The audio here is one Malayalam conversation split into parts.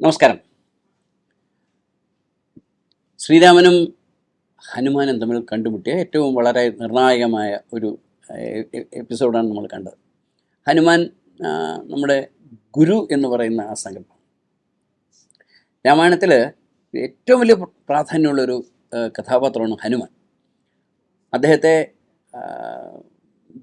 നമസ്കാരം. ശ്രീരാമനും ഹനുമാനും തമ്മിൽ കണ്ടുമുട്ടിയ ഏറ്റവും വളരെ നിർണായകമായ ഒരു എപ്പിസോഡാണ് നമ്മൾ കണ്ടത്. ഹനുമാൻ നമ്മുടെ ഗുരു എന്ന് പറയുന്ന ആ സങ്കല്പം രാമായണത്തിൽ ഏറ്റവും വലിയ പ്രാധാന്യമുള്ളൊരു കഥാപാത്രമാണ് ഹനുമാൻ. അദ്ദേഹത്തെ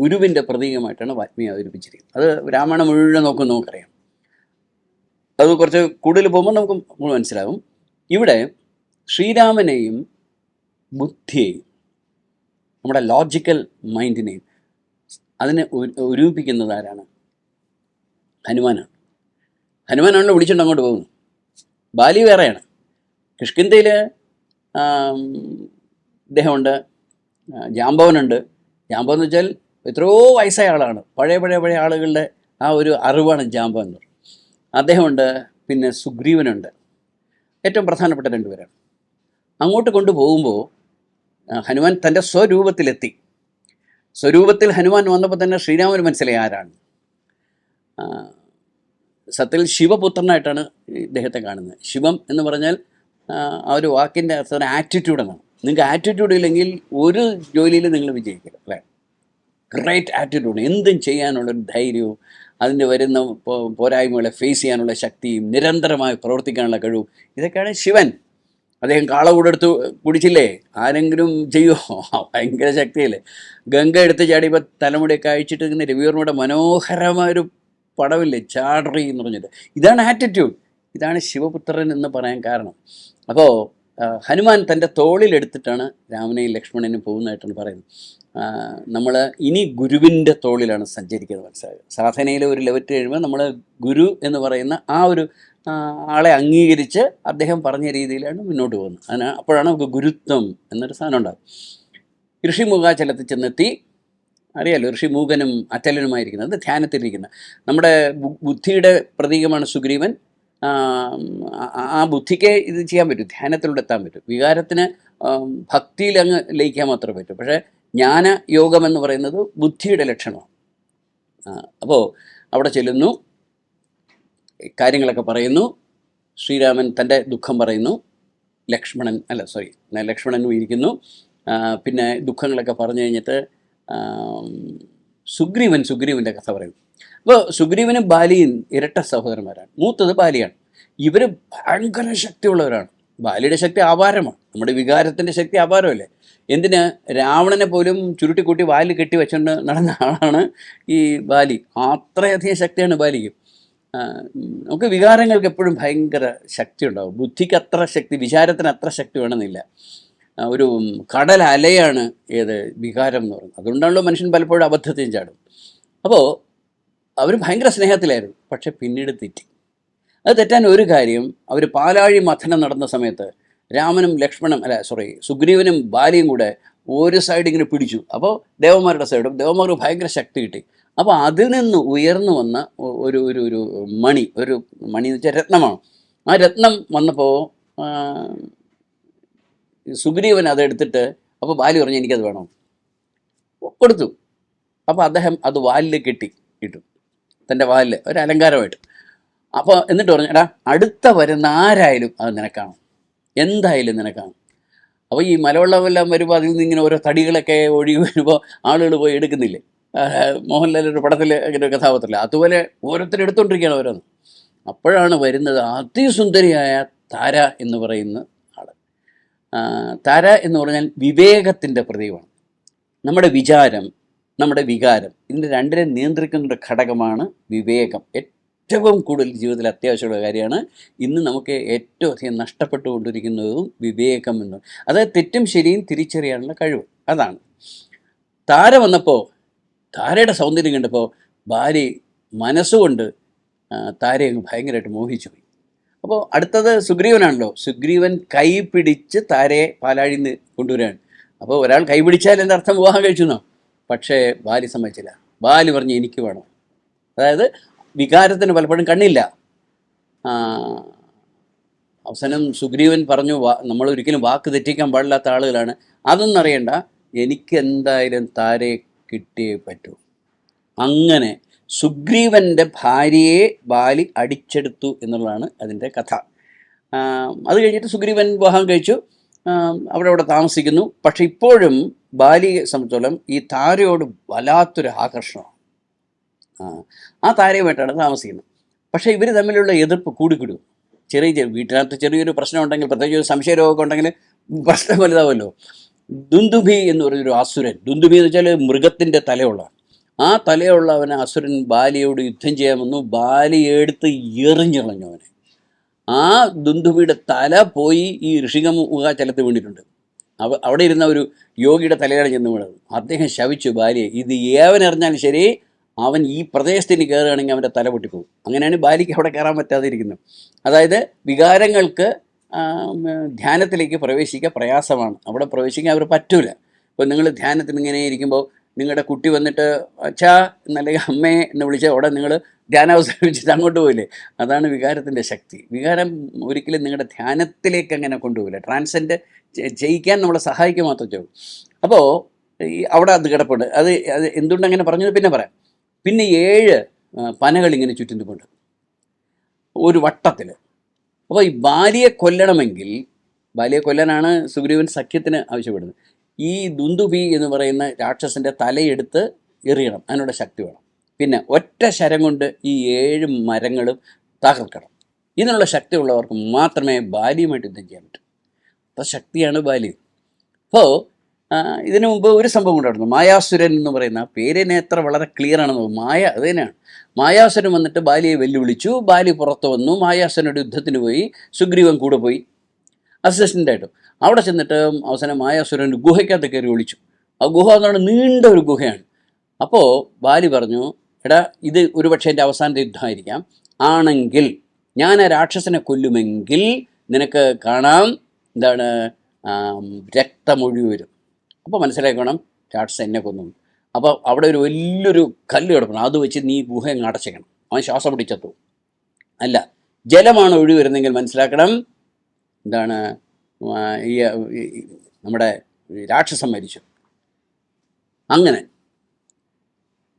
ഗുരുവിന്റെ പ്രതീകമായിട്ടാണ് വാത്മീയ അവതരിപ്പിച്ചിരിക്കുന്നത് അത് രാമായണം മുഴുവൻ നോക്കുമെന്ന് നമുക്കറിയാം. അത് കുറച്ച് കൂടുതൽ പോകുമ്പോൾ നമുക്ക് മനസ്സിലാകും. ഇവിടെ ശ്രീരാമനെയും ബുദ്ധിയെയും നമ്മുടെ ലോജിക്കൽ മൈൻഡിനെയും അതിനെ ഒരു- ഒരുമിപ്പിക്കുന്നത് ആരാണ്? ഹനുമാനാണ്. ഹനുമാനാണല്ലോ വിളിച്ചിട്ട് അങ്ങോട്ട് പോകുന്നത്. ബാലി വേറെയാണ്. കിഷ്കിന്തയിൽ ഇദ്ദേഹമുണ്ട്. ജാംബവനുണ്ട്. എന്ന് വെച്ചാൽ എത്രയോ വയസ്സായ ആളാണ്. പഴയ പഴയ പഴയ ആളുകളുടെ ആ ഒരു അറിവാണ് ജാംബവൻ എന്ന് പറയുന്നത്. അദ്ദേഹമുണ്ട് പിന്നെ സുഗ്രീവനുണ്ട്. ഏറ്റവും പ്രധാനപ്പെട്ട രണ്ടുപേരാണ്. അങ്ങോട്ട് കൊണ്ടുപോകുമ്പോൾ ഹനുമാൻ തന്റെ സ്വരൂപത്തിലെത്തി. സ്വരൂപത്തിൽ ഹനുമാൻ വന്നപ്പോൾ തന്നെ ശ്രീരാമന് മനസ്സിലായി ആരാണ്. സത്യത്തിൽ ശിവപുത്രനായിട്ടാണ് ഇദ്ദേഹത്തെ കാണുന്നത്. ശിവം എന്ന് പറഞ്ഞാൽ ആ, ആ ഒരു വാക്കിന്റെ അർത്ഥം ആറ്റിറ്റ്യൂഡ് എന്നാണ് നിങ്ങൾക്ക് ആറ്റിറ്റ്യൂഡ് ഇല്ലെങ്കിൽ ഒരു ജോലിയിൽ നിങ്ങൾ വിജയിക്കില്ല അല്ലേ? ഗ്രേറ്റ് ആറ്റിറ്റ്യൂഡ് എന്തും ചെയ്യാനുള്ളൊരു ധൈര്യവും അതിന്റെ വരുന്ന പോരായ്മകളെ ഫേസ് ചെയ്യാനുള്ള ശക്തിയും നിരന്തരമായി പ്രവർത്തിക്കാനുള്ള കഴിവും ഇതൊക്കെയാണ് ശിവൻ. അദ്ദേഹം കാള കൂടെടുത്ത് കുടിച്ചില്ലേ? ആരെങ്കിലും ചെയ്യുമോ ഭയങ്കര ശക്തിയല്ലേ? ഗംഗ എടുത്ത് ചാടിയപ്പോൾ തലമുടിയൊക്കെ അഴിച്ചിട്ട് ഇങ്ങനെ രവിവർമ്മയുടെ മനോഹരമായൊരു പടമില്ലേ ചാടറി എന്ന് പറഞ്ഞിട്ട്. ഇതാണ് ആറ്റിറ്റ്യൂഡ് ഇതാണ് ശിവപുത്രൻ എന്ന് പറയാൻ കാരണം. അപ്പോൾ ഹനുമാൻ തന്റെ തോളിലെടുത്തിട്ടാണ് രാമനെയും ലക്ഷ്മണനും പോകുന്നതായിട്ടാണ് പറയുന്നത്. നമ്മൾ ഇനി ഗുരുവിന്റെ തോളിലാണ് സഞ്ചരിക്കുന്നത് മനസ്സിലായത് സാധനയിലെ ഒരു ലെവറ്റ് കഴിയുമ്പോൾ നമ്മൾ ഗുരു എന്ന് പറയുന്ന ആ ഒരു ആളെ അംഗീകരിച്ച് അദ്ദേഹം പറഞ്ഞ രീതിയിലാണ് മുന്നോട്ട് പോകുന്നത്. അതിന് അപ്പോഴാണ് നമുക്ക് ഗുരുത്വം എന്നൊരു സാധനം ഉണ്ടാകും ഋഷിമുഖാചലത്തിൽ ചെന്നെത്തി അറിയാലോ ഋഷി മൂകനും അറ്റലനുമായിരിക്കുന്നത് ധ്യാനത്തിലിരിക്കുന്നത്. നമ്മുടെ ബുദ്ധിയുടെ പ്രതീകമാണ് സുഗ്രീവൻ. ആ, ബുദ്ധിക്ക് ഇത് ചെയ്യാൻ പറ്റും ധ്യാനത്തിലൂടെ എത്താൻ പറ്റും. വികാരത്തിന് ഭക്തിയിൽ അങ്ങ് ലയിക്കാൻ മാത്രമേ പറ്റൂ. പക്ഷേ ജ്ഞാന യോഗം എന്ന് പറയുന്നത് ബുദ്ധിയുടെ ലക്ഷണമാണ്. അപ്പോൾ അവിടെ ചെല്ലുന്നു. കാര്യങ്ങളൊക്കെ പറയുന്നു. ശ്രീരാമൻ തന്റെ ദുഃഖം പറയുന്നു. ലക്ഷ്മണൻ അല്ല സോറി ലക്ഷ്മണനും ഇരിക്കുന്നു പിന്നെ ദുഃഖങ്ങളൊക്കെ പറഞ്ഞു കഴിഞ്ഞിട്ട് സുഗ്രീവൻ സുഗ്രീവന്റെ കഥ പറയുന്നു. അപ്പോൾ സുഗ്രീവനും ബാലിയും ഇരട്ട സഹോദരന്മാരാണ്. മൂത്തത് ബാലിയാണ്. ഇവർ ഭയങ്കര ശക്തിയുള്ളവരാണ്. ബാലിയുടെ ശക്തി അപാരമാണ്. നമ്മുടെ വികാരത്തിന്റെ ശക്തി അപാരമല്ലേ? എന്തിന്? രാവണനെ പോലും ചുരുട്ടിക്കൂട്ടി വാലിൽ കെട്ടി വെച്ചുകൊണ്ട് നടന്ന ആളാണ് ഈ ബാലി. അത്രയധികം ശക്തിയാണ് ബാലിക്ക്. നമുക്ക് വികാരങ്ങൾക്ക് എപ്പോഴും ഭയങ്കര ശക്തി ഉണ്ടാവും ബുദ്ധിക്ക് അത്ര ശക്തി വിചാരത്തിന് അത്ര ശക്തി വേണമെന്നില്ല. ഒരു കടൽ അലയാണ് ഏത് വികാരം എന്ന് പറയുന്നത്. അതുകൊണ്ടാണല്ലോ മനുഷ്യൻ പലപ്പോഴും അബദ്ധത്തിൽ ചാടും. അപ്പോൾ അവർ ഭയങ്കര സ്നേഹത്തിലായിരുന്നു. പക്ഷെ പിന്നീട് തെറ്റി. അത് തെറ്റാൻ ഒരു കാര്യം അവർ പാലാഴി മഥനം നടന്ന സമയത്ത് രാമനും ലക്ഷ്മണനും അല്ല സോറി സുഗ്രീവനും ബാലിയും കൂടെ ഒരു സൈഡ് ഇങ്ങനെ പിടിച്ചു. അപ്പോൾ ദേവന്മാരുടെ സൈഡും ദേവന്മാർക്ക് ഭയങ്കര ശക്തി കിട്ടി. അപ്പോൾ അതിൽ നിന്ന് ഉയർന്നു വന്ന ഒരു ഒരു ഒരു മണി ഒരു മണി എന്ന് വെച്ചാൽ രത്നമാണ്. ആ രത്നം വന്നപ്പോൾ സുഗ്രീവൻ അതെടുത്തിട്ട് അപ്പോൾ ബാലി പറഞ്ഞു എനിക്കത് വേണം. കൊടുത്തു. അപ്പോൾ അദ്ദേഹം അത് വാലിൽ കെട്ടി ഇട്ടു. തന്റെ വാലിൽ ഒരു അലങ്കാരമായിട്ട്. അപ്പോൾ എന്നിട്ട് പറഞ്ഞു അടുത്ത വരുന്ന ആരായാലും അത് നിനക്കാണ്. എന്തായാലും നിനക്കാണ്. അപ്പോൾ ഈ മലവെള്ളമെല്ലാം വരുമ്പോൾ അതിൽ നിന്ന് ഇങ്ങനെ ഓരോ തടികളൊക്കെ ഒഴുകി വരുമ്പോൾ ആളുകൾ പോയി എടുക്കുന്നില്ലേ? മോഹൻലാൽ ഒരു പടത്തിൽ അങ്ങനെ ഒരു കഥാപാത്രമില്ല അതുപോലെ ഓരോരുത്തർ എടുത്തുകൊണ്ടിരിക്കുകയാണ് ഓരോന്ന്. അപ്പോഴാണ് വരുന്നത് അതിസുന്ദരിയായ താര എന്ന് പറയുന്ന ആൾ താര എന്ന് പറഞ്ഞാൽ വിവേകത്തിന്റെ പ്രതീകമാണ്. നമ്മുടെ വിചാരം നമ്മുടെ വികാരം. ഇതിന്റെ രണ്ടിനെ നിയന്ത്രിക്കുന്ന ഒരു ഘടകമാണ് വിവേകം. ഏറ്റവും കൂടുതൽ ജീവിതത്തിൽ അത്യാവശ്യമുള്ള കാര്യമാണ്. ഇന്ന് നമുക്ക് ഏറ്റവും അധികം നഷ്ടപ്പെട്ടുകൊണ്ടിരിക്കുന്നതും വിവേകം എന്ന്. അതായത് തെറ്റും ശരിയും തിരിച്ചറിയാനുള്ള കഴിവ്. അതാണ്. താര വന്നപ്പോൾ താരയുടെ സൗന്ദര്യം കണ്ടപ്പോൾ ഭാര്യ മനസ്സുകൊണ്ട് താരയെ അങ്ങ് ഭയങ്കരമായിട്ട് മോഹിച്ചു പോയി. അപ്പോൾ അടുത്തത് സുഗ്രീവനാണല്ലോ. സുഗ്രീവൻ കൈ പിടിച്ച് താരയെ പാലാഴിന്ന് കൊണ്ടുവരികയാണ്. അപ്പോൾ ഒരാൾ കൈ പിടിച്ചാൽ എന്റെ അർത്ഥം? വിവാഹം കഴിച്ചു എന്നോ പക്ഷേ ബാലി സമ്മതിച്ചില്ല. ബാലി പറഞ്ഞു എനിക്ക് വേണം. അതായത് വികാരത്തിന് പലപ്പോഴും കണ്ണില്ല. അവസാനം സുഗ്രീവൻ പറഞ്ഞു നമ്മൾ ഒരിക്കലും വാക്ക് തെറ്റിക്കാൻ പാടില്ലാത്ത ആളുകളാണ്. അതൊന്നും അറിയണ്ട എനിക്ക് എന്തായാലും താരെ കിട്ടിയേ പറ്റൂ. അങ്ങനെ സുഗ്രീവന്റെ ഭാര്യയെ ബാലി അടിച്ചെടുത്തു എന്നുള്ളതാണ് അതിന്റെ കഥ. അത് കഴിഞ്ഞിട്ട് സുഗ്രീവൻ വിവാഹം കഴിച്ചു. അവിടെ അവിടെ താമസിക്കുന്നു. പക്ഷെ ഇപ്പോഴും ബാലിയെ സംബന്ധിച്ചോളം ഈ താരയോട് വല്ലാത്തൊരു ആകർഷണമാണ്. ആ, ആ താരയുമായിട്ടാണ് താമസിക്കുന്നത്. പക്ഷേ ഇവർ തമ്മിലുള്ള എതിർപ്പ് കൂടിക്കിടും. ചെറിയ ചെറിയ വീട്ടിനകത്ത് ചെറിയൊരു പ്രശ്നം ഉണ്ടെങ്കിൽ പ്രത്യേകിച്ച് ഒരു സംശയരോഗമൊക്കെ ഉണ്ടെങ്കിൽ പ്രശ്നം വലുതാവുമല്ലോ. ദുന്ദുഭി എന്ന് പറയുന്നൊരു അസുരൻ. ദുന്ദുഭി എന്ന് വെച്ചാൽ മൃഗത്തിന്റെ തലയുള്ള ആ തലയുള്ളവനെ അസുരൻ ബാലിയോട് യുദ്ധം ചെയ്യാമെന്നു ബാലി എടുത്ത് എറിഞ്ഞിളഞ്ഞു അവനെ. ആ ദുന്ദുഭിയുടെ തല പോയി ഈ ഋഷികമുഖാചലത്ത് വീണിട്ടുണ്ട് അവ അവിടെ ഇരുന്ന ഒരു യോഗിയുടെ തലയാണ് ചെന്ന് വീണത്. അദ്ദേഹം ശവിച്ചു ബാലിയെ. ഇത് ഏവൻ അറിഞ്ഞാലും ശരി അവൻ ഈ പ്രദേശത്തിന് കയറുകയാണെങ്കിൽ അവന്റെ തല പൊട്ടിപ്പോകും. അങ്ങനെയാണ് ബാലിക്ക് അവിടെ കയറാൻ പറ്റാതെ ഇരിക്കുന്നത് അതായത് വികാരങ്ങൾക്ക് ധ്യാനത്തിലേക്ക് പ്രവേശിക്കാൻ പ്രയാസമാണ്. അവിടെ പ്രവേശിക്കാൻ അവർ പറ്റൂല. ഇപ്പോൾ നിങ്ങൾ ധ്യാനത്തിന് ഇങ്ങനെ ഇരിക്കുമ്പോൾ നിങ്ങളുടെ കുട്ടി വന്നിട്ട് അച്ഛാ എന്നല്ലെങ്കിൽ അമ്മേ എന്ന് വിളിച്ചാൽ അവിടെ നിങ്ങൾ ധ്യാനം അവസാനിപ്പിച്ചിട്ട് അങ്ങോട്ട് പോയില്ലേ? അതാണ് വികാരത്തിന്റെ ശക്തി. വികാരം ഒരിക്കലും നിങ്ങളുടെ ധ്യാനത്തിലേക്ക് അങ്ങനെ കൊണ്ടുപോകില്ല. ട്രാൻസെൻഡ് ജയിക്കാൻ നമ്മളെ സഹായിക്കുക മാത്രം ചെയ്യും. അപ്പോൾ ഈ അവിടെ അത് കിടപ്പുണ്ട്. അത് അത് എന്തുകൊണ്ട് അങ്ങനെ പറഞ്ഞത് പിന്നെ പറയാം. പിന്നെ ഏഴ് പനകൾ ഇങ്ങനെ ചുറ്റും കൊണ്ട് ഒരു വട്ടത്തിൽ. അപ്പോൾ ഈ ബാലിയെ കൊല്ലണമെങ്കിൽ ബാലിയെ കൊല്ലാനാണ് സുഗ്രീവൻ സഖ്യത്തിന് ആവശ്യപ്പെടുന്നത്. ഈ ദുന്ദുബി എന്ന് പറയുന്ന രാക്ഷസന്റെ തലയെടുത്ത് എറിയണം. അതിനുള്ള ശക്തി വേണം. പിന്നെ ഒറ്റ ശരം കൊണ്ട് ഈ ഏഴ് മരങ്ങളും തകർക്കണം. ഇതിനുള്ള ശക്തി ഉള്ളവർക്ക് മാത്രമേ ബാലിയുമായിട്ട് യുദ്ധം ചെയ്യാൻ പറ്റൂ. അത്ര ശക്തിയാണ് ബാലി അപ്പോൾ ഇതിനു മുമ്പ് ഒരു സംഭവം ഉണ്ടായിരുന്നു. മായാസുരൻ എന്ന് പറയുന്ന പേരിനെ എത്ര വളരെ ക്ലിയർ ആണെന്ന് മായ അത് തന്നെയാണ്. മായാസുരൻ വന്നിട്ട് ബാലിയെ വെല്ലുവിളിച്ചു. ബാലി പുറത്ത് വന്നു. മായാസുരനോട് യുദ്ധത്തിന് പോയി. സുഗ്രീവൻ കൂടെ പോയി. അസിസ്റ്റന്റായിട്ടും അവിടെ ചെന്നിട്ട് അവസാനം മായാസുരൻ ഗുഹയ്ക്കകത്ത് കയറി ഒളിച്ചു. ആ ഗുഹ എന്ന് പറഞ്ഞാൽ നീണ്ട ഒരു ഗുഹയാണ്. അപ്പോൾ ബാലി പറഞ്ഞു എടാ ഇത് ഒരുപക്ഷെ എന്റെ അവസാനത്തെ യുദ്ധമായിരിക്കാം. ആണെങ്കിൽ ഞാൻ ആ രാക്ഷസനെ കൊല്ലുമെങ്കിൽ നിനക്ക് കാണാം എന്താണ് രക്തമൊഴി വരും. അപ്പോൾ മനസ്സിലാക്കണം രാക്ഷസൻ എന്നെ കൊന്നു. അപ്പോൾ അവിടെ ഒരു വലിയൊരു കല്ല് കിടക്കണം അത് വെച്ച് നീ ഗുഹ അങ്ങ് അടച്ചേക്കണം അവൻ ശ്വാസം പിടിച്ചെത്തു അല്ല ജലമാണ് ഒഴി വരുന്നെങ്കിൽ മനസ്സിലാക്കണം എന്താണ് ഈ നമ്മുടെ രാക്ഷസം മരിച്ചു. അങ്ങനെ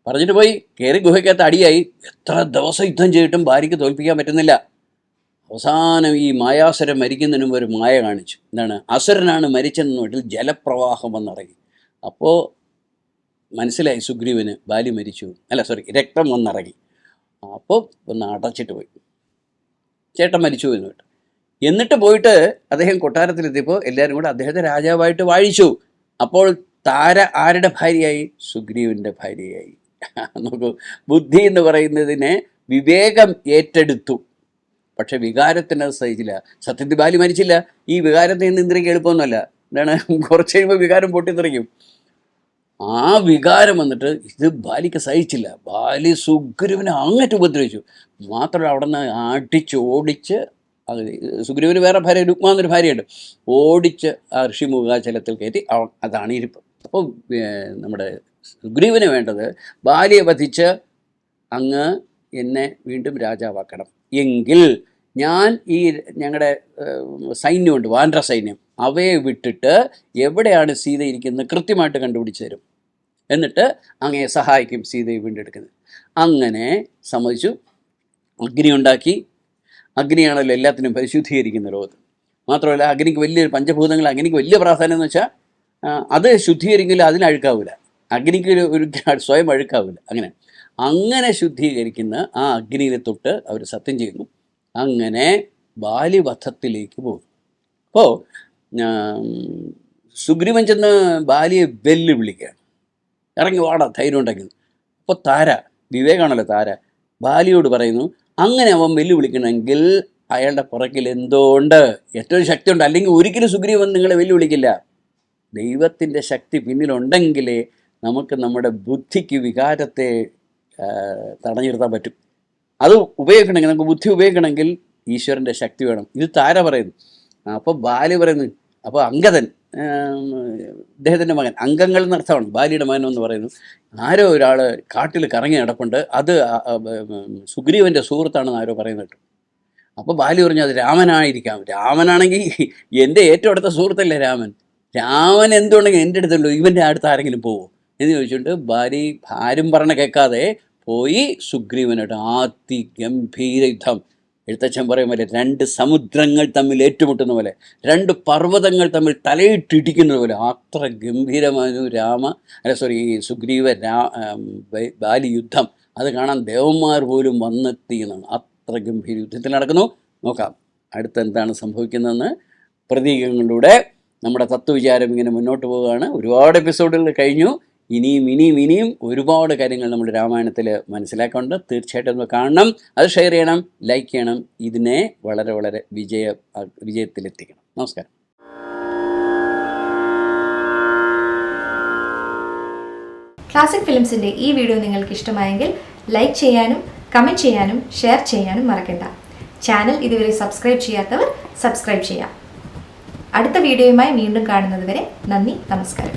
പറഞ്ഞിട്ട് പോയി കയറി ഗുഹയ്ക്കകത്ത് അടിയായി. എത്ര ദിവസം യുദ്ധം ചെയ്തിട്ടും ഭാര്യയ്ക്ക് തോൽപ്പിക്കാൻ പറ്റുന്നില്ല. അവസാനം ഈ മായാസുരൻ മരിക്കുന്നതിന് ഒരു മായ കാണിച്ചു. എന്താണ് അസുരനാണ് മരിച്ചെന്ന് വീട്ടിൽ ജലപ്രവാഹം വന്നിറങ്ങി അപ്പോൾ മനസ്സിലായി സുഗ്രീവന് ബാലി മരിച്ചു. അല്ല സോറി രക്തം വന്നിറങ്ങി അപ്പോൾ ഒന്ന് അടച്ചിട്ട് പോയി. ചേട്ടൻ മരിച്ചു എന്ന് കേട്ടു. എന്നിട്ട് പോയിട്ട് അദ്ദേഹം കൊട്ടാരത്തിലെത്തിയപ്പോൾ എല്ലാവരും കൂടെ അദ്ദേഹത്തെ രാജാവായിട്ട് വാഴിച്ചു. അപ്പോൾ താര ആരുടെ ഭാര്യയായി? സുഗ്രീവിന്റെ ഭാര്യയായി. നോക്കൂ ബുദ്ധി എന്ന് പറയുന്നതിനെ വിവേകം ഏറ്റെടുത്തു. പക്ഷെ വികാരത്തിന് അത് സഹിച്ചില്ല. സത്യത്തിൽ ബാലി മരിച്ചില്ല. ഈ വികാരത്തെ നിയന്ത്രിക്കാൻ എളുപ്പമൊന്നുമല്ല എന്താണ്? കുറച്ച് കഴിയുമ്പോൾ വികാരം പൊട്ടിത്തെറിക്കും. ആ വികാരം വന്നിട്ട് ഇത് ബാലിക്ക് സഹിച്ചില്ല. ബാലി സുഗ്രീവനെ അങ്ങോട്ട് ഉപദ്രവിച്ചു. മാത്രമല്ല അവിടെ നിന്ന് അടിച്ച് ഓടിച്ച് സുഗ്രീവന് വേറെ ഭാര്യ രുക്മ എന്നൊരു ഭാര്യയുണ്ട്. ഓടിച്ച് ആ ഋഷി മുഖാചലത്തിൽ കയറ്റി അതാണ് ഇരിപ്പ്. അപ്പോൾ നമ്മുടെ സുഗ്രീവന് വേണ്ടത് ഭാര്യയെ വധിച്ച് അങ്ങ് എന്നെ വീണ്ടും രാജാവാക്കണം. എങ്കിൽ ഞാൻ ഈ ഞങ്ങളുടെ സൈന്യമുണ്ട് വാൻഡ്ര സൈന്യം. അവയെ വിട്ടിട്ട് എവിടെയാണ് സീത ഇരിക്കുന്നത് കൃത്യമായിട്ട് കണ്ടുപിടിച്ച് തരും. എന്നിട്ട് അങ്ങയെ സഹായിക്കും സീതയെ വീണ്ടെടുക്കുന്നത്. അങ്ങനെ സമ്മതിച്ചു. അഗ്നി ഉണ്ടാക്കി. അഗ്നിയാണല്ലോ എല്ലാത്തിനും പരിശുദ്ധീകരിക്കുന്ന ലോകത്ത്. മാത്രമല്ല അഗ്നിക്ക് വലിയ പഞ്ചഭൂതങ്ങൾ അഗ്നിക്ക് വലിയ പ്രാധാന്യം എന്ന് വെച്ചാൽ അത് ശുദ്ധീകരിക്കില്ല അതിന് അഴുക്കാവില്ല അഗ്നിക്ക് ഒരു സ്വയം അഴുക്കാവില്ല അങ്ങനെ. അങ്ങനെ ശുദ്ധീകരിക്കുന്ന ആ അഗ്നിയിലെ തൊട്ട് അവർ സത്യം ചെയ്യുന്നു. അങ്ങനെ ബാലിവധത്തിലേക്ക് പോകും അപ്പോൾ സുഗ്രീവൻ ചെന്ന് ബാലിയെ വെല്ലുവിളിക്കുകയാണ്. ഇറങ്ങി വാടാ ധൈര്യം ഉണ്ടെങ്കിൽ അപ്പോൾ താര വിവേകാണല്ലോ താര. ബാലിയോട് പറയുന്നു അങ്ങനെ അവൻ വെല്ലുവിളിക്കണമെങ്കിൽ അയാളുടെ പുറകിൽ എന്തോ ഉണ്ട് ഏറ്റവും ശക്തിയുണ്ട്. അല്ലെങ്കിൽ ഒരിക്കലും സുഗ്രീവൻ നിങ്ങളെ വെല്ലുവിളിക്കില്ല. ദൈവത്തിന്റെ ശക്തി പിന്നിലുണ്ടെങ്കിലേ നമുക്ക് നമ്മുടെ ബുദ്ധിക്ക് വികാരത്തെ തടഞ്ഞു നിർത്താൻ പറ്റും. അത് ഉപയോഗിക്കണമെങ്കിൽ നമുക്ക് ബുദ്ധി ഉപയോഗിക്കണമെങ്കിൽ ഈശ്വരന്റെ ശക്തി വേണം. ഇത് താര പറയുന്നു. അപ്പോൾ ബാലി പറയുന്നു അപ്പോൾ അങ്കദൻ ഇദ്ദേഹത്തിന്റെ മകൻ അംഗങ്ങൾ എന്നർത്ഥമാണ് ബാലിയുടെ മകൻ എന്ന് പറയുന്നു. ആരോ ഒരാൾ കാട്ടിൽ കറങ്ങി നടപ്പുണ്ട്. അത് സുഗ്രീവന്റെ സുഹൃത്താണെന്ന് ആരോ പറയുന്നത് അപ്പോൾ ബാലി പറഞ്ഞു അത് രാമനായിരിക്കാം. രാമനാണെങ്കിൽ എന്റെ ഏറ്റവും അടുത്ത സുഹൃത്തല്ലേ രാമൻ? രാമൻ എന്തുണ്ടെങ്കിൽ എന്റെ അടുത്തുള്ളൂ ഇവന്റെ അടുത്ത് ആരെങ്കിലും പോവോ? എന്ന് ചോദിച്ചുകൊണ്ട് ബാലി ആരും പറഞ്ഞ കേൾക്കാതെ പോയി സുഗ്രീവനായിട്ട് അതിഗംഭീര യുദ്ധം. എഴുത്തച്ഛൻ പറയും പോലെ രണ്ട് സമുദ്രങ്ങൾ തമ്മിൽ ഏറ്റുമുട്ടുന്ന പോലെ രണ്ട് പർവതങ്ങൾ തമ്മിൽ തലയിട്ടിടിക്കുന്നത് പോലെ. അത്ര ഗംഭീരമായിരുന്നു രാമ അല്ല സോറി ഈ സുഗ്രീവ രാ ബാലി യുദ്ധം അത് കാണാൻ ദേവന്മാർ പോലും വന്നെത്തി എന്നാണ്. അത്ര ഗംഭീര യുദ്ധത്തിൽ നടക്കുന്നു. നോക്കാം അടുത്ത എന്താണ് സംഭവിക്കുന്നതെന്ന് പ്രതീകങ്ങളിലൂടെ നമ്മുടെ തത്വവിചാരം ഇങ്ങനെ മുന്നോട്ട് പോവുകയാണ്. ഒരുപാട് എപ്പിസോഡുകൾ കഴിഞ്ഞു. ഇനിയും ഇനിയും ഇനിയും ഒരുപാട് കാര്യങ്ങൾ നമ്മൾ രാമായണത്തിൽ മനസ്സിലാക്കുന്നുണ്ട് തീർച്ചയായിട്ടും കാണണം. അത് ഷെയർ ചെയ്യണം ലൈക്ക് ചെയ്യണം. ഇതിനെ വളരെ വളരെ വിജയ വിജയത്തിലെത്തിക്കണം. നമസ്കാരം. ക്ലാസിക് ഫിലിംസിന്റെ ഈ വീഡിയോ നിങ്ങൾക്ക് ഇഷ്ടമായെങ്കിൽ ലൈക്ക് ചെയ്യാനും കമന്റ് ചെയ്യാനും ഷെയർ ചെയ്യാനും മറക്കണ്ട. ചാനൽ ഇതുവരെ സബ്സ്ക്രൈബ് ചെയ്യാത്തവർ സബ്സ്ക്രൈബ് ചെയ്യാം. അടുത്ത വീഡിയോയുമായി വീണ്ടും കാണുന്നതുവരെ നന്ദി നമസ്കാരം.